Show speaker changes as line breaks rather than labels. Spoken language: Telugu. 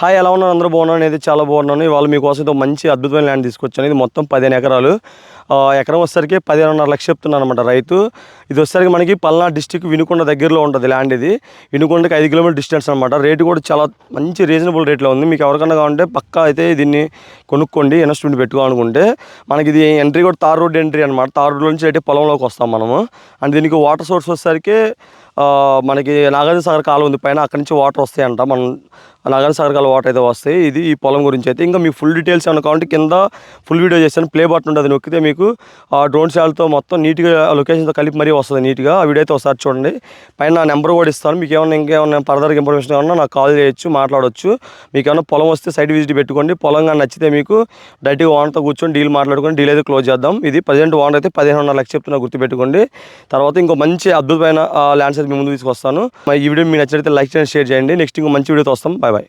హాయ్ ఎలా ఉన్నారు? అందరూ బాగున్నాను అనేది చాలా బాగున్నాను. ఇవాళ మీకోసం మంచి అద్భుతమైన ల్యాండ్ తీసుకొచ్చాను. ఇది మొత్తం పదిహేను ఎకరాలు. ఎకరం వచ్చేసరికి పదిహేనున్నర లక్ష చెప్తున్నాను అనమాట రైతు. ఇది వచ్చేసరికి మనకి పల్నాడు డిస్టిక్ వినుకొండ దగ్గరలో ఉంటుంది ల్యాండ్ ఇది. వినుకొండకి ఐదు కిలోమీటర్ డిస్టెన్స్ అనమాట రేటు కూడా చాలా మంచి రీజనబుల్ రేట్లో ఉంది. మీకు ఎవరికన్నా కావాలంటే పక్కా అయితే దీన్ని కొనుక్కోండి ఇన్వెస్ట్మెంట్ పెట్టుకోవాలనుకుంటే. మనకి ఇది ఎంట్రీ కూడా తార్ రోడ్ ఎంట్రీ అనమాట తార్ రోడ్ నుంచి అయితే పొలంలోకి వస్తాం మనము. అండ్ దీనికి వాటర్ సోర్స్ వచ్చేసరికి మనకి నాగార్జున సాగర్ కాలువ ఉంది పైన అక్కడి నుంచి వాటర్ వస్తాయంట. మనం నాగార్జున సాగర్ కాలం వాటర్ అయితే వస్తాయి. ఇది ఈ పొలం గురించి అయితే. ఇంకా మీకు ఫుల్ డీటెయిల్స్ ఏమైనా కావాలంటే కింద ఫుల్ వీడియో చేశాను ప్లే బటన్ ఉంటుంది నొక్కితే మీకు మీకు ఆ డ్రోన్ షాల్తో మొత్తం నీట్గా లొకేషన్తో కలిపి మరీ వస్తుంది నీట్గా. ఆ వీడియో అయితే ఒకసారి చూడండి. పైన నా నెంబర్ కూడా ఇస్తాను. మీకు ఏమైనా ఇంకేమైనా ఫర్దర్ ఇన్ఫర్మేషన్ ఏమన్నా నాకు కాల్ చేయొచ్చు మాట్లాడొచ్చు. మీకు ఏమైనా పొలం వస్తే సైట్ విజిట్ పెట్టుకోండి. పొలం కానీ నచ్చితే మీకు డైరెక్ట్గా ఓనర్తో కూర్చొని డీల్ మాట్లాడుకొని డీల్ అయితే క్లోజ్ చేద్దాం. ఇది ప్రజెంట్ ఓనర్ అయితే పదిహేనున్నర లక్ష చెప్తున్నా గుర్తుపెట్టుకోండి. తర్వాత ఇంకో మంచి అద్భుతమైన ల్యాండ్స్ అయితే మీ ముందు తీసుకొస్తాను. ఈ వీడియో మీకు నచ్చితే లైక్ చేయండి షేర్ చేయండి. నెక్స్ట్ ఇంకో మంచి వీడియోతో వస్తాం. Bye bye